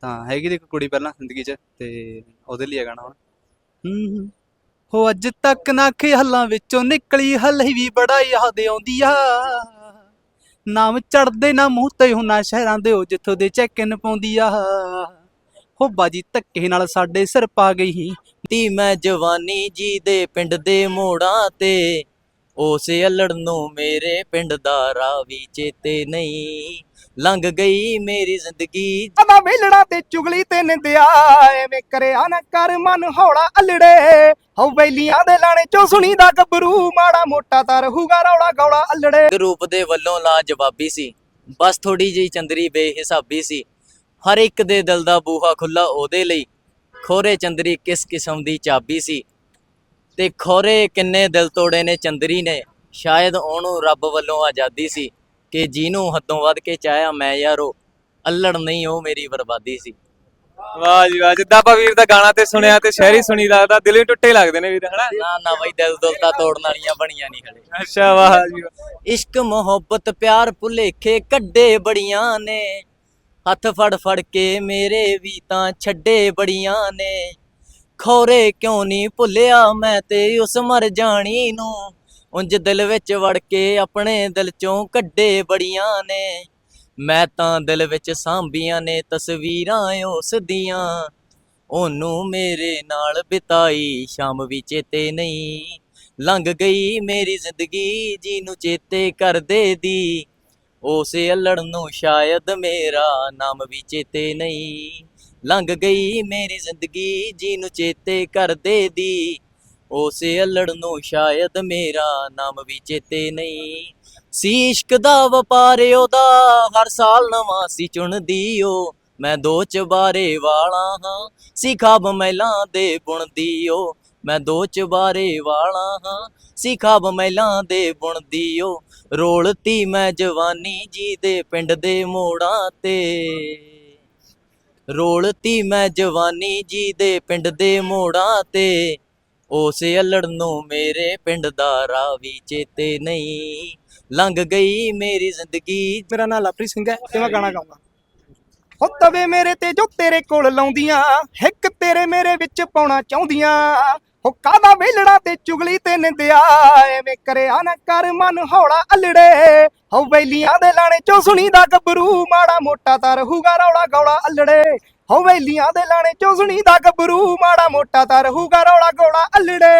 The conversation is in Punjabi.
ਤਾਂ ਹੈਗੀ ਦੀ ਕੁੜੀ ਪਹਿਲਾਂ ਜ਼ਿੰਦਗੀ 'ਚ ਤੇ ਉਹਦੇ ਲਈ ਇਹ ਗਾਣਾ ਹੁਣ। ਹੂੰ, ਹੋ। ਅੱਜ ਤੱਕ ਨਾ ਖਿਆਲਾਂ ਵਿੱਚੋਂ ਨਿਕਲੀ ਹਲੇ ਵੀ ਬੜਾ ਯਾਦ ਆਉਂਦੀ ਆ ਨਾਮ ਚੜਦੇ ਨਾ ਮੂੰਹ ਤੇ ਹੁਣਾ ਸ਼ਹਿਰਾਂ ਦੇ ਉਹ ਜਿੱਥੋਂ ਦੇ ਚੈੱਕ-ਇਨ ਪਾਉਂਦੀ ਆ ਹੋ ਬਾਜੀ ਧੱਕੇ ਨਾਲ ਸਾਡੇ ਸਿਰ ਪਾ ਗਈ ਤੀ ਮੈਂ ਜਵਾਨੀ ਜੀ ਦੇ ਪਿੰਡ ਦੇ ਮੋੜਾਂ ਤੇ। ਉਸੇ ਅਲੜ ਨੂੰ ਮੇਰੇ ਪਿੰਡ ਦਾ ਰਾਹ ਵੀ ਚੇਤੇ ਨਹੀਂ। ਲੰਘ ਗਈ ਮੇਰੀ ਜ਼ਿੰਦਗੀ। ਆਦਾ ਵੇਲੜਾ ਤੇ ਚੁਗਲੀ ਤੇ ਨਿੰਦਿਆ ਐਵੇਂ ਕਰਿਆ ਨਾ ਕਰ ਮਨ ਹੌਲਾ ਅਲੜੇ। ਹਉ ਵੈਲੀਆਂ ਦੇ ਲਾਣੇ ਚੋਂ ਸੁਣੀਦਾ ਗੱਭਰੂ ਮਾੜਾ ਮੋਟਾ ਤਾਂ ਰਹੂਗਾ ਰੌਲਾ ਗੌਲਾ ਅਲੜੇ। ਰੂਪ ਦੇ ਵੱਲੋਂ ਲਾਜਵਾਬੀ ਸੀ। ਬਸ ਥੋੜੀ ਜਿਹੀ ਚੰਦਰੀ ਬੇਹਿਸਾਬੀ ਸੀ। ਹਰ ਇੱਕ ਦੇ ਦਿਲ ਦਾ ਬੂਹਾ ਖੁੱਲਾ ਉਹਦੇ ਲਈ। ਖੋਰੇ ਚੰਦਰੀ ਕਿਸ ਕਿਸਮ ਦੀ ਚਾਬੀ ਸੀ। ਤੇ ਖੋਰੇ ਕਿੰਨੇ ਦਿਲ ਤੋੜੇ ਨੇ ਚੰਦਰੀ ਨੇ। ਸ਼ਾਇਦ ਉਹਨੂੰ ਰੱਬ ਵੱਲੋਂ ਆਜ਼ਾਦੀ ਸੀ। ਕਿ ਜਿਹਨੂੰ ਹੱਦੋਂ ਵੱਧ ਕੇ ਚਾਹਿਆ ਮੈਂ ਯਾਰੋ ਅਲੜ ਨਹੀਂ ਉਹ ਮੇਰੀ ਬਰਬਾਦੀ ਸੀ। ਵਾਹ ਜੀ ਵਾਹ ਜਿੱਦਾਂ ਆਪਾਂ ਵੀਰ ਦਾ ਗਾਣਾ ਤੇ ਸੁਣਿਆ ਤੇ ਸ਼ਾਇਰੀ ਸੁਣੀ ਲੱਗਦਾ ਦਿਲੋਂ ਹੀ ਟੁੱਟੇ ਲੱਗਦੇ ਨੇ ਵੀਰ ਹਨਾ? ਨਾ ਨਾ ਬਈ ਦਿਲ ਦੁਲ ਤਾਂ ਤੋੜਨ ਵਾਲੀਆਂ ਬਣੀਆਂ ਨਹੀਂ ਹਲੇ। ਅੱਛਾ ਵਾਹ ਜੀ ਵਾਹ। ਇਸ਼ਕ ਮੁਹੱਬਤ ਪਿਆਰ ਭੁਲੇਖੇ ਕੱਢੇ ਬੜੀਆਂ ਨੇ। ਹੱਥ ਫੜ ਫੜ ਕੇ ਮੇਰੇ ਵੀ ਤਾਂ ਛੱਡੇ ਬੜੀਆਂ ਨੇ। ਖੋਰੇ ਕਿਉਂ ਨਹੀਂ ਭੁੱਲਿਆ ਮੈਂ ਤੇ ਉਸ ਮਰ ਜਾਣੀ ਨੂੰ? ਉਂਝ ਦਿਲ ਵਿੱਚ ਵੜ ਕੇ ਆਪਣੇ ਦਿਲ ਚੋਂ ਕੱਢੇ ਬੜੀਆਂ ਨੇ। ਮੈਂ ਤਾਂ ਦਿਲ ਵਿੱਚ ਸਾਂਭੀਆਂ ਨੇ ਤਸਵੀਰਾਂ ਉਸ ਦੀਆਂ। ਉਹਨੂੰ ਮੇਰੇ ਨਾਲ ਬਿਤਾਈ ਸ਼ਾਮ ਵੀ ਚੇਤੇ ਨਹੀਂ। ਲੰਘ ਗਈ ਮੇਰੀ ਜ਼ਿੰਦਗੀ ਜਿਹਨੂੰ ਚੇਤੇ ਕਰਦੇ ਦੀ। ਉਸੇ ਅਲੜ ਨੂੰ ਸ਼ਾਇਦ ਮੇਰਾ ਨਾਮ ਵੀ ਚੇਤੇ ਨਹੀਂ। ਲੰਘ ਗਈ ਮੇਰੀ ਜ਼ਿੰਦਗੀ ਜਿਹਨੂੰ ਚੇਤੇ ਕਰਦੇ ਦੀ। ਉਸੇ ਅਲੜ ਨੂੰ ਸ਼ਾਇਦ ਮੇਰਾ ਨਾਮ ਵੀ ਚੇਤੇ ਨਹੀਂ। ਸੀ ਇਸ਼ਕ ਦਾ ਵਪਾਰ ਉਹਦਾ, ਹਰ ਸਾਲ ਨਵਾਂ ਸੀ ਚੁਣਦੀ ਓ ਮੈਂ ਦੋ ਚਬਾਰੇ ਵਾਲਾ ਹਾਂ, ਸੀ ਖਾਬ ਮਹਿਲਾਂ ਦੇ ਬੁਣਦੀ ਓ ਮੈਂ ਦੋ ਚਬਾਰੇ ਵਾਲਾ ਹਾਂ, ਸੀ ਖਾਬ ਮਹਿਲਾਂ ਦੇ ਬੁਣਦੀ ਓ ਰੋਲਤੀ ਮੈਂ ਜਵਾਨੀ ਜੀ ਦੇ ਪਿੰਡ ਦੇ ਮੋੜਾਂ ਤੇ। ਰੋਲਤੀ ਮੈਂ ਜਵਾਨੀ ਜੀ ਦੇ ਪਿੰਡ ਦੇ ਮੋੜਾਂ ਤੇ। ਉਸੇ ਅਲੜ ਨੂੰ ਮੇਰੇ ਪਿੰਡ ਦਾ ਰਾਹ ਵੀ ਚੇਤੇ ਨਹੀਂ ਲੰਘ ਗਈ ਮੇਰੀ ਜ਼ਿੰਦਗੀ। ਮੇਰਾ ਨਾਮ ਲਵਪ੍ਰੀਤ ਸਿੰਘ ਹੈ। ਤੇ ਮੈਂ ਗਾਣਾ ਗਾਉਂਗਾ ਹੋ ਤਵੇ ਮੇਰੇ ਤੇ ਜੋ ਤੇਰੇ ਕੋਲ ਲਾਉਂਦੀਆਂ ਹਿੱਕ ਤੇਰੇ ਮੇਰੇ ਵਿੱਚ ਪਾਉਣਾ ਚਾਹੁੰਦੀਆਂ। ਹੋ ਕਾਦਾ ਵੇਲੜਾ ਤੇ ਚੁਗਲੀ ਤੇ ਨਿੰਦਿਆ, ਐਵੇਂ ਕਰਿਆ ਨਾ ਕਰ ਮਨ ਹੌਲਾ ਅਲੜੇ। ਹੋ ਵੈਲੀਆਂ ਦੇ ਲਾਣੇ ਚੋਂ ਸੁਣੀਦਾ ਗੱਭਰੂ, ਮਾੜਾ ਮੋਟਾ ਤਾਂ ਰਹੂਗਾ ਰੌਲਾ ਗੌਲਾ ਅਲੜੇ। ਹਵੇਲੀਆਂ ਦੇ ਲਾਣੇ ਚੋਂ ਦਾ ਗੱਭਰੂ ਮਾੜਾ ਮੋਟਾ ਤਾਂ ਰਹੂਗਾ ਰੌਲਾ ਗੋਲਾ ਅਲੜੇ।